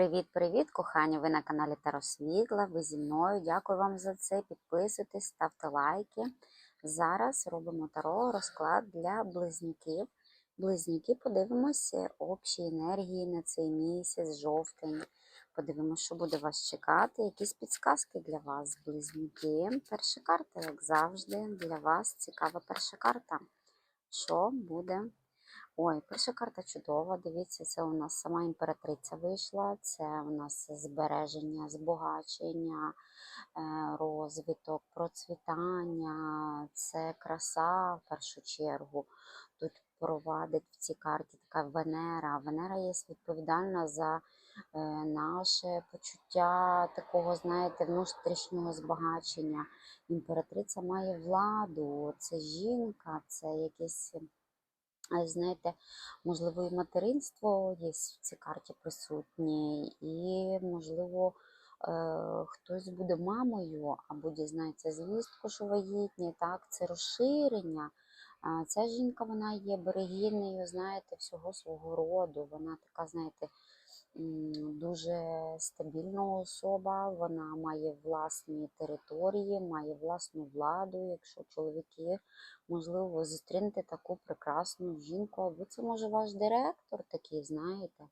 Привіт-привіт, кохані! Ви на каналі Таро Світла, ви зі мною. Дякую вам за це. Підписуйтесь, ставте лайки. Зараз робимо таро розклад для близнюків. Близнюки, подивимося общі енергії на цей місяць, жовтень. Подивимося, що буде вас чекати. Якісь підсказки для вас, близнюки. Перша карта, як завжди, для вас цікава перша карта. Що буде Ой, перша карта чудова. Дивіться, це у нас сама імператриця вийшла. Це у нас збереження, збагачення, е, розвиток, процвітання, це краса в першу чергу. Тут провадить в цій карті така Венера. Венера є відповідальна за е, наше почуття такого, знаєте, внутрішнього збагачення. Імператриця має владу, це жінка, це якесь. Знаєте, можливо, і материнство є в цій карті присутнє, і, можливо, е, хтось буде мамою або дізнається звістку, що вагітні, так, це розширення. Ця жінка вона є берегінною, знаєте, всього свого роду. Вона така, знаєте, дуже стабільна особа, вона має власні території, має власну владу. Якщо чоловіки, можливо, зустрінете таку прекрасну жінку, або це може ваш директор такий, знаєте.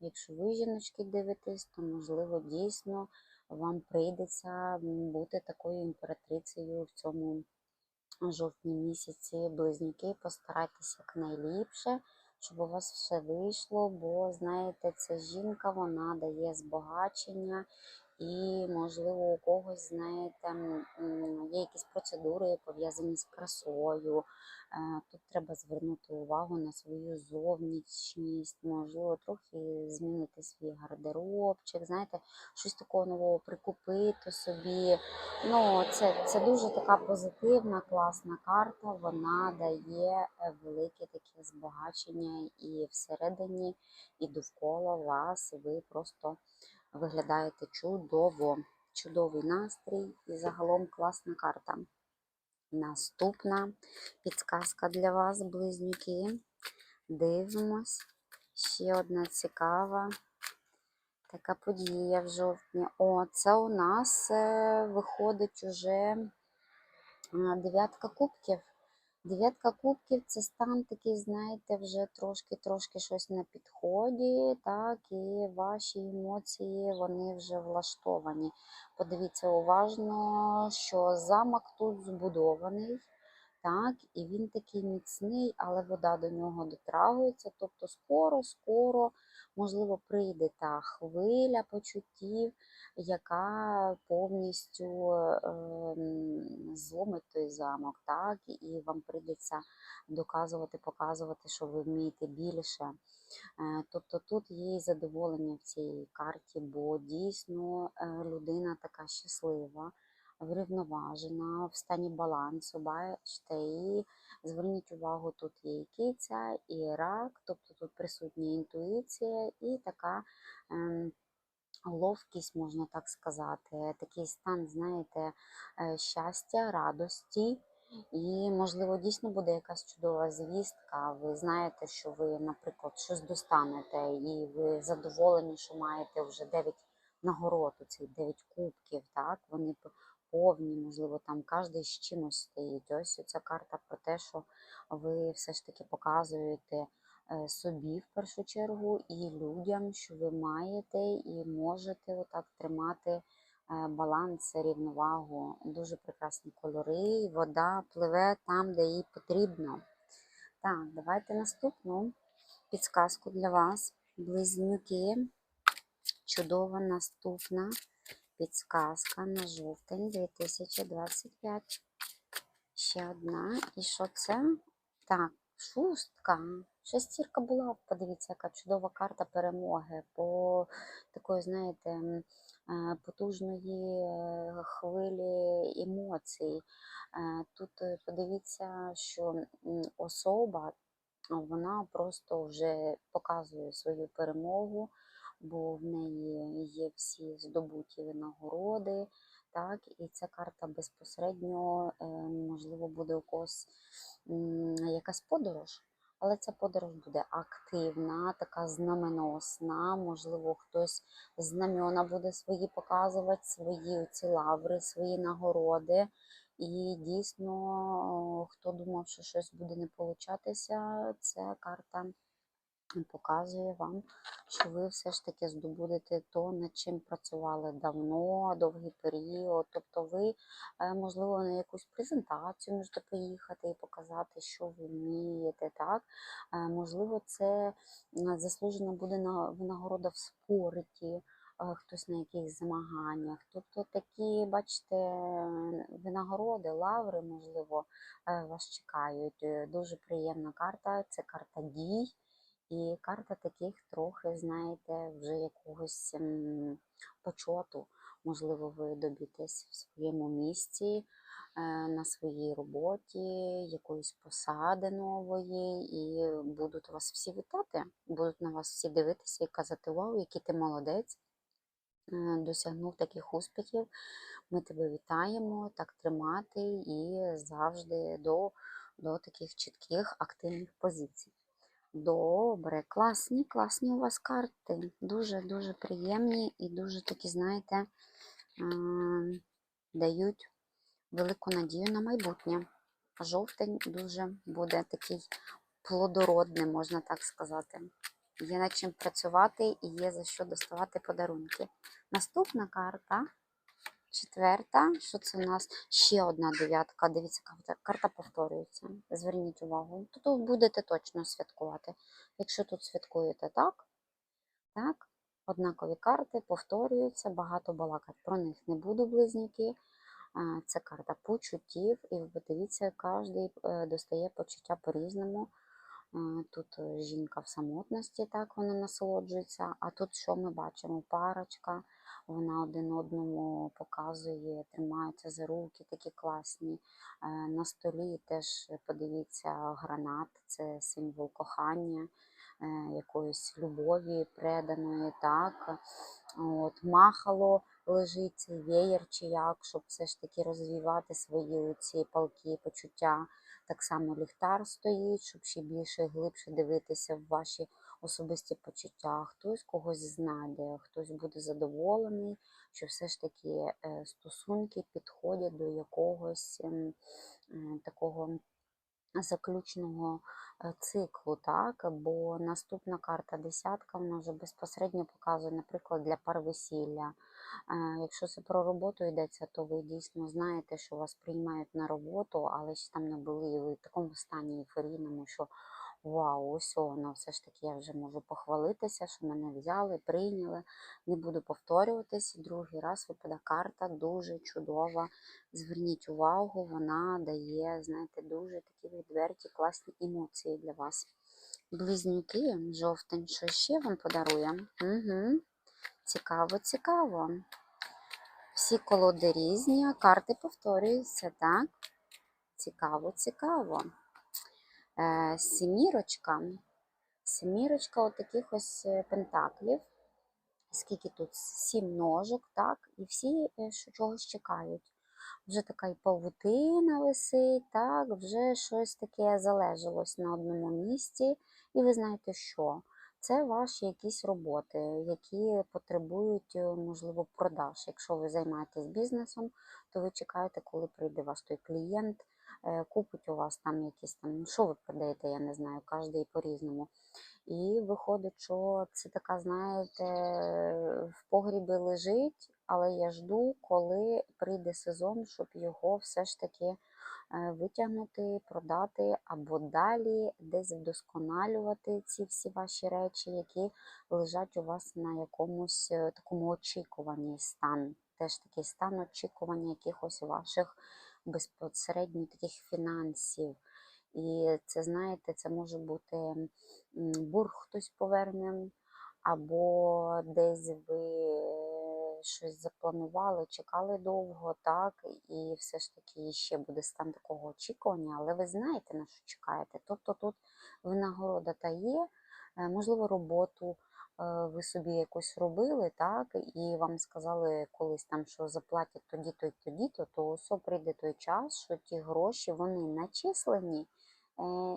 Якщо ви жіночки дивитесь, то можливо дійсно вам прийдеться бути такою імператрицею в цьому жовтні місяці. Близнюки, постарайтеся якнайліпше, щоб у вас все вийшло, бо знаєте, ця жінка вона дає збагачення. І, можливо, у когось, знаєте, є якісь процедури пов'язані з красою. Е, Тут треба звернути увагу на свою зовнішність, можливо, трохи змінити свій гардеробчик, знаєте, щось такого нового прикупити собі. Ну, це, це дуже така позитивна, класна карта. Вона дає е, велике таке збагачення і всередині, і довкола вас. Ви просто виглядаєте чудово. Чудовий настрій і загалом класна карта. Наступна підсказка для вас, близнюки. Дивимось. Ще одна цікава така подія в жовтні. О, це у нас е, виходить уже е, дев'ятка кубків. Дев'ятка кубків це стан такий, знаєте, вже трошки-трошки щось на підході, так, і ваші емоції вони вже влаштовані. Подивіться уважно, що замок тут збудований, так, і він такий міцний, але вода до нього дотрагується. Тобто скоро-скоро, можливо, прийде та хвиля почуттів, яка повністю е, зломить той замок, так, і вам прийдеться доказувати, показувати, що ви вмієте більше. Е, Тобто тут є і задоволення в цій карті, бо дійсно е, людина така щаслива, врівноважена, в стані балансу, бачите, і зверніть увагу, тут є і киця, і рак, тобто тут присутня інтуїція і така. ем, Ловкість, можна так сказати, такий стан, знаєте, е, щастя, радості. І, можливо, дійсно буде якась чудова звістка. Ви знаєте, що ви, наприклад, щось достанете, і ви задоволені, що маєте вже 9 нагород, цих 9 кубків, так? Вони повні, можливо, там кожен з чимось стоїть. Ось ця карта про те, що ви все ж таки показуєте е, собі в першу чергу і людям, що ви маєте і можете отак тримати е, баланс, рівновагу. Дуже прекрасні кольори, вода пливе там, де їй потрібно. Так, давайте наступну підсказку для вас. Близнюки. Чудова наступна підсказка на жовтень 2025. Ще одна. І що це? Так, шустка. Шестірка була. Подивіться, яка чудова карта перемоги. По такої, знаєте, е, потужної е, хвилі емоцій. Е, Тут подивіться, що особа вона просто вже показує свою перемогу, бо в неї є всі здобуті нагороди. Так, і ця карта безпосередньо, е, можливо, буде у когось якась подорож, але ця подорож буде активна, така знаменосна. Можливо, хтось знамена буде свої показувати, свої ці лаври, свої нагороди. І дійсно, хто думав, що щось буде не получатися, ця карта показує вам, що ви все ж таки здобудете то, над чим працювали давно, довгий період. Тобто ви, е, можливо, на якусь презентацію можете поїхати і показати, що ви вмієте. так? Е, Можливо, це заслужена буде винагорода в спорті, е, хтось на якихось змаганнях. Тобто такі, бачите, винагороди, лаври, можливо, е, вас чекають. Е, Дуже приємна карта, це карта дій. І карта таких трохи, знаєте, вже якогось почоту. Можливо, ви доб'єтесь в своєму місці, е, на своїй роботі, якоїсь посади нової, і будуть вас всі вітати, будуть на вас всі дивитися і казати: Вау, який ти молодець! е, Досягнув таких успіхів. Ми тебе вітаємо, так тримати і завжди до, до таких чітких активних позицій. Добре, класні, класні у вас карти. Дуже-дуже приємні і дуже такі, знаєте, дають велику надію на майбутнє. Жовтень дуже буде такий плодородний, можна так сказати. Є над чим працювати і є за що доставати подарунки. Наступна карта. Четверта, що це у нас ще одна дев'ятка. Дивіться, карта, повторюється. Зверніть увагу. Тут будете точно святкувати. Якщо тут святкуєте так, так, однакові карти повторюються, багато балакати про них не буду, близнюки. Це карта почуттів, і ви подивіться, кожен достає почуття по-різному. Тут е, жінка в самотності, так вона насолоджується. А тут що ми бачимо? Парочка, вона один одному показує, тримаються за руки, такі класні. Е, На столі теж подивіться гранат, це символ кохання, е, якоїсь любові, преданої. так. От, Махало лежить веєр чи як, щоб все ж таки розвивати свої ці палки почуття. Так само ліхтар стоїть, щоб ще більше і глибше дивитися в ваші особисті почуття. Хтось когось знайде, хтось буде задоволений, що все ж таки е, стосунки підходять до якогось ем, такого заключного е, циклу, так? Бо наступна карта десятка, вона вже безпосередньо показує, наприклад, для пар весілля. Е, Якщо це про роботу йдеться, то ви дійсно знаєте, що вас приймають на роботу, але ще там не були, в такому стані ейфорійному, що вау, ось воно, все ж таки я вже можу похвалитися, що мене взяли, прийняли. Не буду повторюватись. Другий раз випаде карта дуже чудова. Зверніть увагу, вона дає, знаєте, дуже такі відверті, класні емоції для вас. Близнюки, жовтень, що ще вам подарує? Угу. Цікаво, цікаво. Всі колоди різні, а карти повторюються, так? Цікаво, цікаво. Е, Сімірочка. Семірочка от таких ось е, пентаклів. Скільки тут? Сім ножок, так? І всі е, чогось чекають. Вже така і павутина висить, так, вже щось таке залежалось на одному місці. І ви знаєте що? Це ваші якісь роботи, які потребують, можливо, продаж. Якщо ви займаєтесь бізнесом, то ви чекаєте, коли прийде ваш той клієнт, купить у вас там якісь там, ну, що ви продаєте, я не знаю, кожен по-різному. І виходить, що це така, знаєте, в погрібі лежить, але я жду, коли прийде сезон, щоб його все ж таки е, витягнути, продати або далі десь вдосконалювати ці всі ваші речі, які лежать у вас на якомусь е, такому очікуванні стан. Теж такий стан очікування якихось ваших безпосередньо таких фінансів. І це, знаєте, це може бути м, борг хтось поверне, або десь ви щось запланували, чекали довго, так, і все ж таки ще буде стан такого очікування, але ви знаєте, на що чекаєте. Тобто тут винагорода та є, е, можливо, роботу е, ви собі якось робили, так, і вам сказали колись там, що заплатять тоді-то і тоді-то, то ось прийде той час, що ті гроші вони начислені е,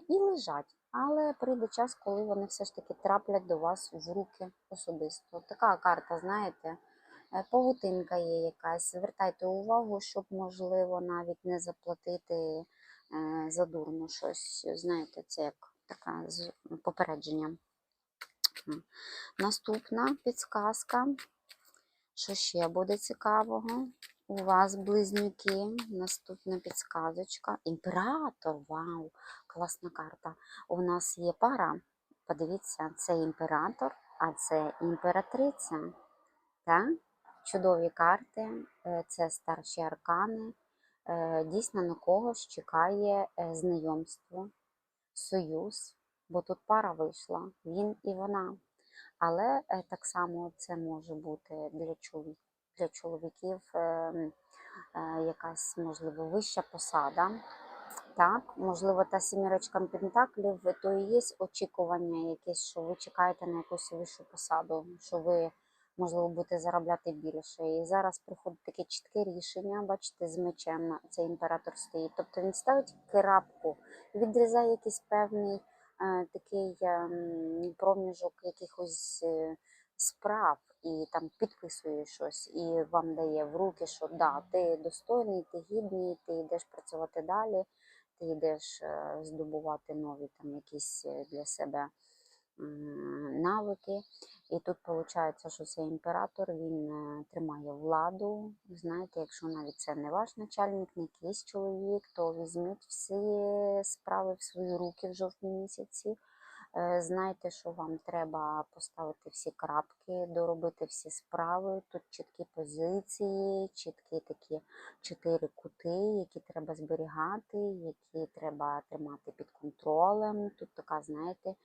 і лежать. але прийде час, коли вони все ж таки траплять до вас в руки особисто. Така карта, знаєте, е, павутинка є якась. Звертайте увагу, щоб, можливо, навіть не заплатити е, задурно щось. Знаєте, це як таке попередження. М. Наступна підсказка. Що ще буде цікавого? У вас близнюки. Наступна підсказочка. Імператор. Вау! Класна карта. У нас є пара. Подивіться, це імператор, а це імператриця. Так? Чудові карти. Е, Це старші аркани. Е, Дійсно на когось чекає е, знайомство, союз, бо тут пара вийшла, він і вона. Але е, так само це може бути для чоловік, для чоловіків е, м, е, якась можливо вища посада. Так, можливо, та сімірочка пентаклів, то і є очікування якесь, що ви чекаєте на якусь вищу посаду, що ви, можливо, будете заробляти більше. І зараз приходить таке чітке рішення, бачите, з мечем цей імператор стоїть. Тобто він ставить крапку, відрізає якийсь певний такий ем, проміжок якихось е, справ і там підписує щось, і вам дає в руки, що да, ти достойний, ти гідний, ти йдеш працювати далі ти йдеш е, здобувати нові там якісь е, для себе навики. І тут виходить, що цей імператор він е, тримає владу. Знаєте, якщо навіть це не ваш начальник, не якийсь чоловік, то візьміть всі справи в свої руки в жовтні місяці. Е, Знайте, що вам треба поставити всі крапки, доробити всі справи. Тут чіткі позиції, чіткі такі чотири кути, які треба зберігати, які треба тримати під контролем. Тут така, знаєте,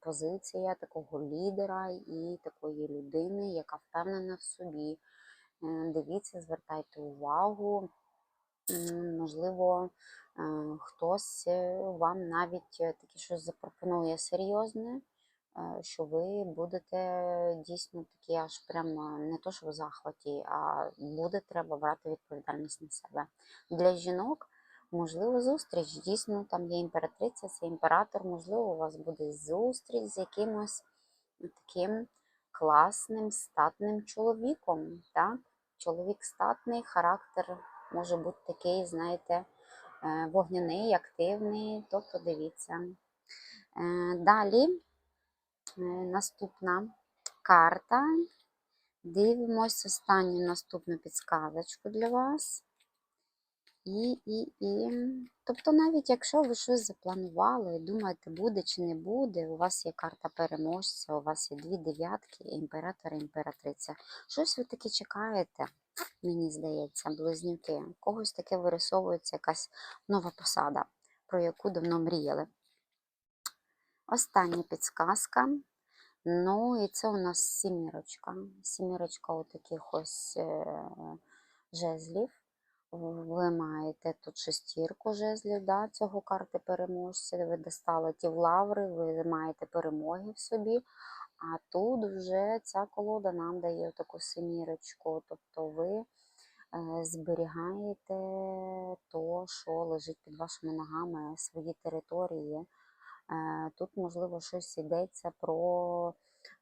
позиція такого лідера і такої людини, яка впевнена в собі. Е, Дивіться, звертайте увагу. Можливо, е, хтось е, вам навіть е, таке щось запропонує серйозне, е, що ви будете дійсно такі аж прямо не то, що в захваті, а буде треба брати відповідальність на себе. Для жінок, можливо, зустріч. Дійсно, там є імператриця, це імператор, можливо, у вас буде зустріч з якимось таким класним, статним чоловіком. Так? Чоловік статний, характер може бути такий, знаєте, е, вогняний, активний. Тобто дивіться. Е, Далі е, наступна карта. Дивимось останню наступну підсказочку для вас. І, і, і. Тобто, навіть якщо ви щось запланували, думаєте, буде чи не буде, у вас є карта переможця, у вас є дві дев'ятки, імператор і імператриця. Щось ви таки чекаєте, мені здається, близнюки. Когось таке вирисовується якась нова посада, про яку давно мріяли. Остання підсказка. Ну, і це у нас сімірочка. Сімірочка у таких ось е, жезлів. Ви маєте тут шестірку жезлів, да, цього карти переможця. Ви достали ті в лаври, ви маєте перемоги в собі. А тут вже ця колода нам дає таку семірочку. Тобто ви е, зберігаєте то, що лежить під вашими ногами, свої території. Е, Тут, можливо, щось йдеться про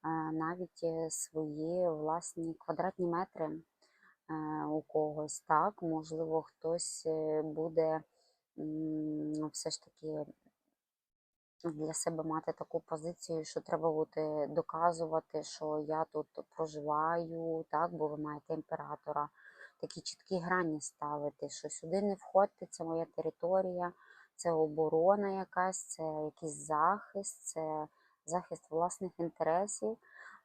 е, навіть свої власні квадратні метри у когось. Так, можливо, хтось е, буде все ж таки для себе мати таку позицію, що треба буде доказувати, що я тут проживаю, так, бо ви маєте імператора. Такі чіткі грані ставити, що сюди не входьте, це моя територія, це оборона якась, це якийсь захист, це захист власних інтересів.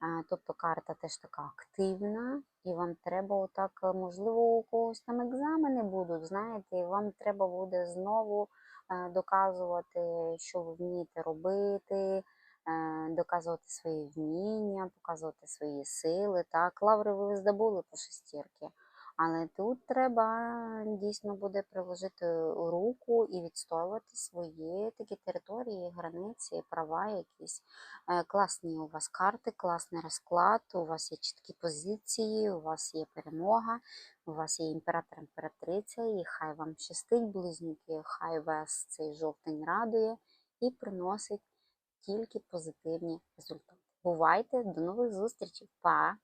Е, Тобто карта теж така активна, і вам треба отак, е, можливо, у когось там екзамени будуть, знаєте, і вам треба буде знову е, доказувати, що ви вмієте робити, доказувати свої вміння, показувати свої сили. Так, лаври ви здобули по шестірки. Але тут треба дійсно буде приложити руку і відстоювати свої такі території, границі, права якісь. Е, Класні у вас карти, класний розклад, у вас є чіткі позиції, у вас є перемога, у вас є імператор, імператриця, і хай вам щастить, близнюки, хай вас цей жовтень радує, і приносить тільки позитивні результати. Бувайте, до нових зустрічей! Па!